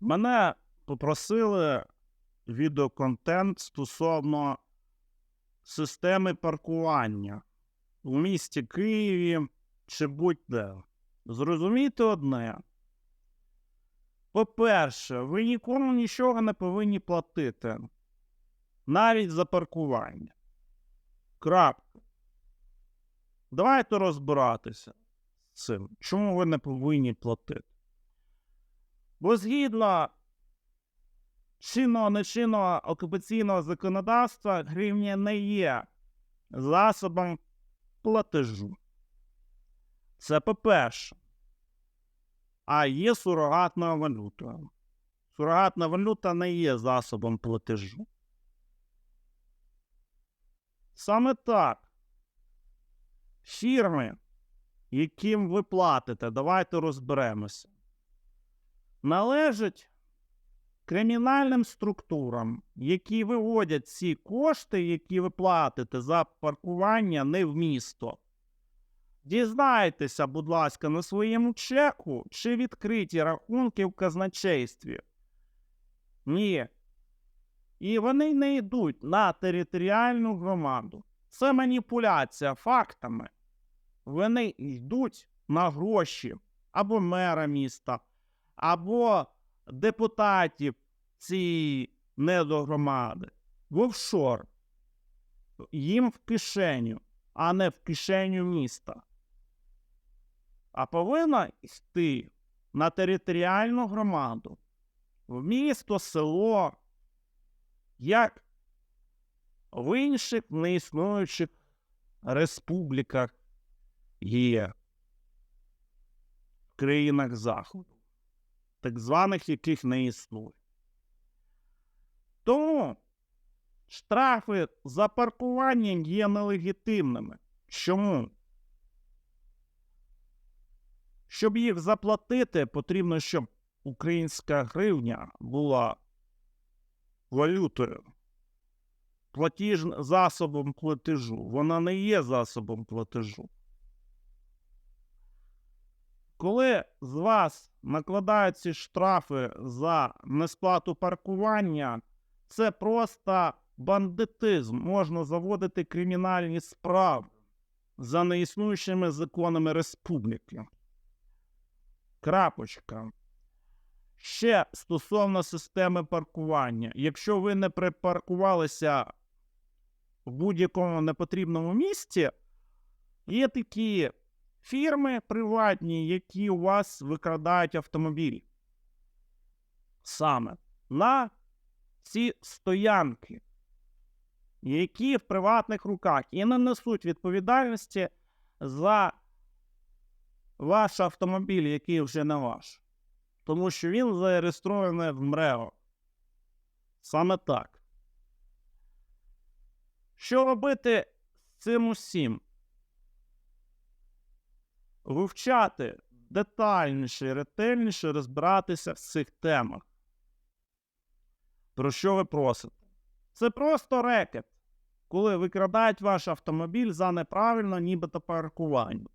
Мене попросили відеоконтент стосовно системи паркування у місті Києві чи будь-де. Зрозумійте одне. По-перше, ви нікому нічого не повинні платити, навіть за паркування. Крапка. Давайте розбиратися з цим. Чому ви не повинні платити? Бо згідно чинного нечинного окупаційного законодавства гривня не є засобом платежу. Це по-перше. А є сурогатною валютою. Сурогатна валюта не є засобом платежу. Саме так. Фірми, яким ви платите, давайте розберемося, належать кримінальним структурам, які виводять ці кошти, які ви платите за паркування не в місто. Дізнайтеся, будь ласка, на своєму чеку чи відкриті рахунки в казначействі. Ні. І вони не йдуть на територіальну громаду. Це маніпуляція фактами. Вони йдуть на гроші або мера міста, або депутатів цієї недогромади в офшор. Їм в кишеню, а не в кишеню міста. А повинна йти на територіальну громаду, в місто, село, як в інших неіснуючих республіках є в країнах Заходу, так званих яких не існує. Тому штрафи за паркування є нелегітимними. Чому? Щоб їх заплатити, потрібно, щоб українська гривня була валютою, платіж засобом платежу. Вона не є засобом платежу. Коли з вас накладають ці штрафи за несплату паркування, це просто бандитизм. Можна заводити кримінальні справи за неіснуючими законами республіки. Крапочка. Ще стосовно системи паркування. Якщо ви не припаркувалися в будь-якому непотрібному місці, є такі фірми приватні, які у вас викрадають автомобілі. Саме на ці стоянки, які в приватних руках і не несуть відповідальності за ваш автомобіль, який вже не ваш. Тому що він зареєстрований в МРЕО. Саме так. Що робити з цим усім? Вивчати детальніше і ретельніше розбиратися в цих темах. Про що ви просите? Це просто рекет, коли викрадають ваш автомобіль за неправильно нібито паркування.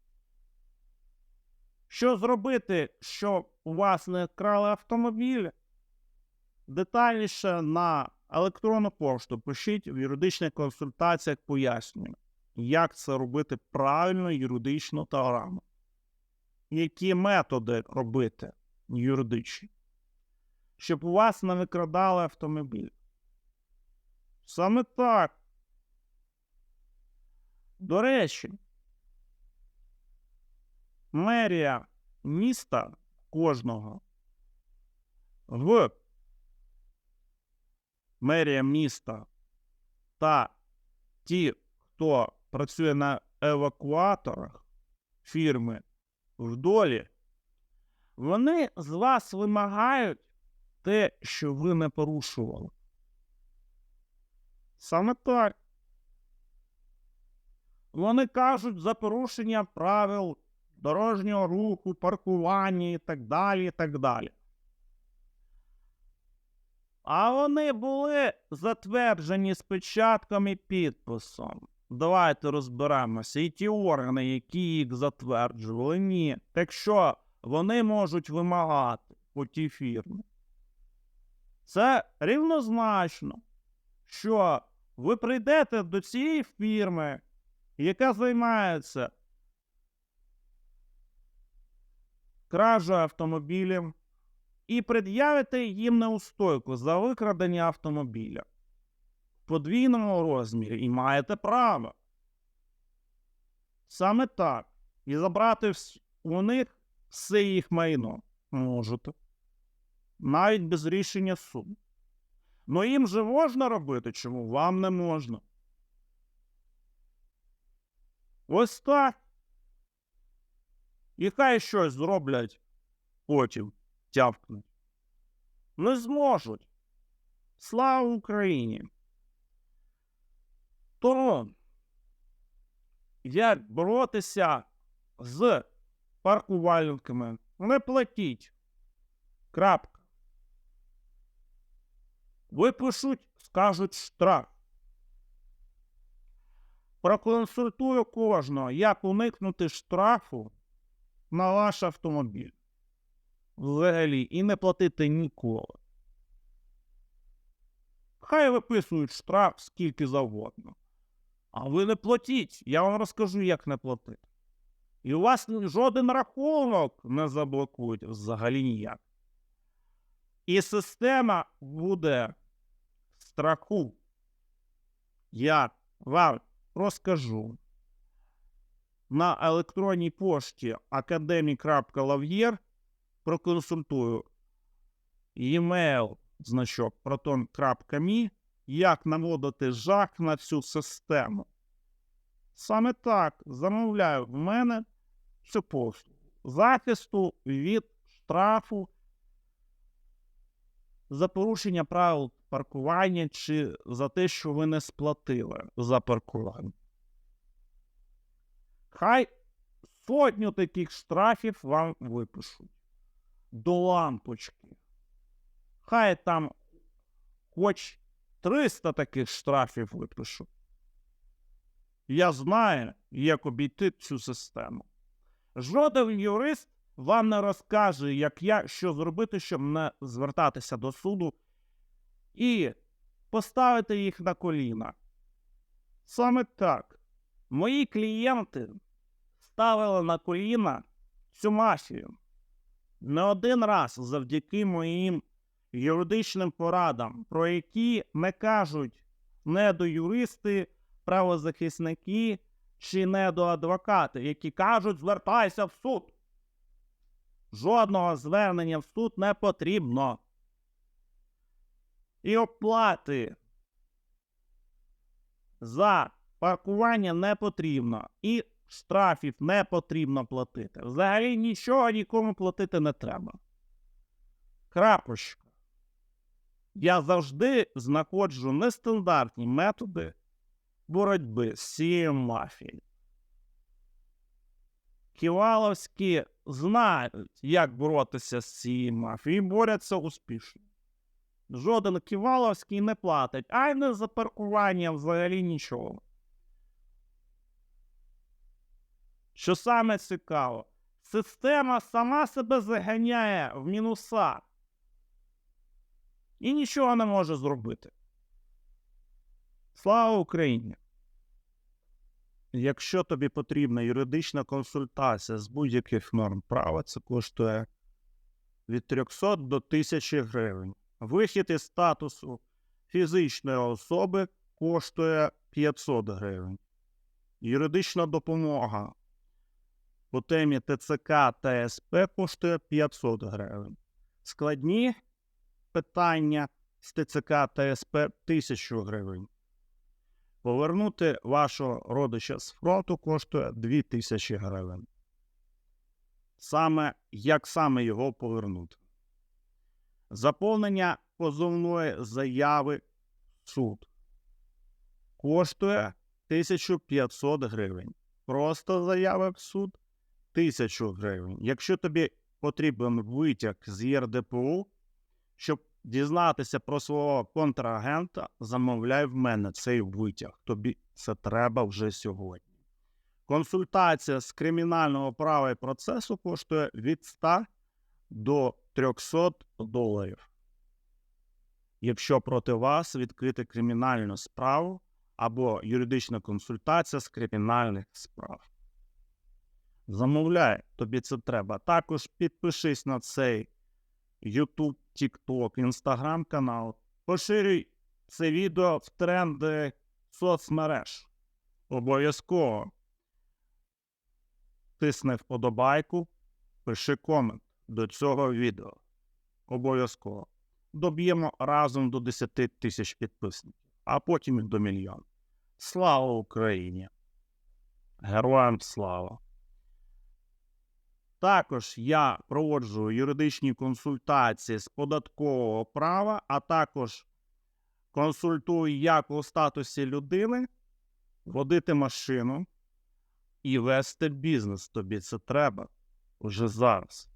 Що зробити, щоб у вас не крали автомобіль? Детальніше на електронну пошту пишіть в юридичних консультаціях пояснюю, як це робити правильно, юридично та грамотно. Які методи робити юридичні, щоб у вас не викрадали автомобіль. Саме так. До речі, мерія міста кожного в мерія міста та ті, хто працює на евакуаторах фірми в долі, вони з вас вимагають те, що ви не порушували. Саме так. Вони кажуть за порушення правил дорожнього руху, паркування і так далі, і так далі. А вони були затверджені з печатком і підписом. Давайте розберемося. І ті органи, які їх затверджували, ні. Так що вони можуть вимагати по тій фірмі. Це рівнозначно, що ви прийдете до цієї фірми, яка займається кражею автомобілів, і пред'явите їм неустойку за викрадення автомобіля подвійному розмірі і маєте право. Саме так. І забрати у них все їх майно можете. Навіть без рішення суду. Ну їм же можна робити, чому вам не можна. Ось так. І хай щось зроблять потім тявкнуть. Не зможуть. Слава Україні. Тому як боротися з паркувальниками, не платіть. Крапка. Випишуть, скажуть штраф. Проконсультую кожного, як уникнути штрафу на ваш автомобіль. Взагалі, і не платити ніколи. Хай виписують штраф скільки завгодно. А ви не платіть. Я вам розкажу, як не платити. І у вас жоден рахунок не заблокують взагалі ніяк. І система буде в страху. Я вам розкажу. На електронній пошті academy.lav'єр проконсультую e-mail значок proton.me, як наводити жах на цю систему. Саме так замовляю в мене цю послугу захисту від штрафу за порушення правил паркування чи за те, що ви не сплатили за паркування. Хай сотню таких штрафів вам випишуть до лампочки. Хай там хоч 300 таких штрафів випишуть. Я знаю, як обійти цю систему. Жоден юрист вам не розкаже, як я що зробити, щоб не звертатися до суду і поставити їх на коліна. Саме так. Мої клієнти ставили на коліна цю мафію. Не один раз завдяки моїм юридичним порадам, про які не кажуть недоюристи, правозахисники чи недоадвокати, які кажуть, звертайся в суд. Жодного звернення в суд не потрібно. І оплати за паркування не потрібно. І штрафів не потрібно платити. Взагалі нічого нікому платити не треба. Крапочка. Я завжди знаходжу нестандартні методи боротьби з цією мафією. Ківаловські знають, як боротися з цією мафією, і борються успішно. Жоден ківаловський не платить, а й не за паркування взагалі нічого. Що саме цікаво, система сама себе заганяє в мінуса і нічого не може зробити. Слава Україні! Якщо тобі потрібна юридична консультація з будь-яких норм права, це коштує від 300 до 1000 гривень. Вихід із статусу фізичної особи коштує 500 гривень. Юридична допомога по темі ТЦК та СП коштує 500 гривень. Складні питання з ТЦК та СП 1000 гривень. Повернути вашого родича з фронту коштує 2000 гривень. Саме як саме його повернути? Заповнення позовної заяви в суд коштує 1500 гривень. Просто заява в суд 1000 гривень. Якщо тобі потрібен витяг з ЄРДПУ, щоб дізнатися про свого контрагента, замовляй в мене цей витяг. Тобі це треба вже сьогодні. Консультація з кримінального права і процесу коштує від 100 до 300 доларів. якщо проти вас відкрити кримінальну справу або юридична консультація з кримінальних справ. Замовляй, тобі це треба. Також підпишись на цей YouTube, TikTok, Instagram канал. Поширюй це відео в тренди соцмереж. Обов'язково тисни вподобайку, пиши комент до цього відео. Обов'язково. Доб'ємо разом до 10 тисяч підписників, а потім і до мільйона. Слава Україні! Героям слава! Також я проводжу юридичні консультації з податкового права, а також консультую, як у статусі людини водити машину і вести бізнес. Тобі це треба уже зараз.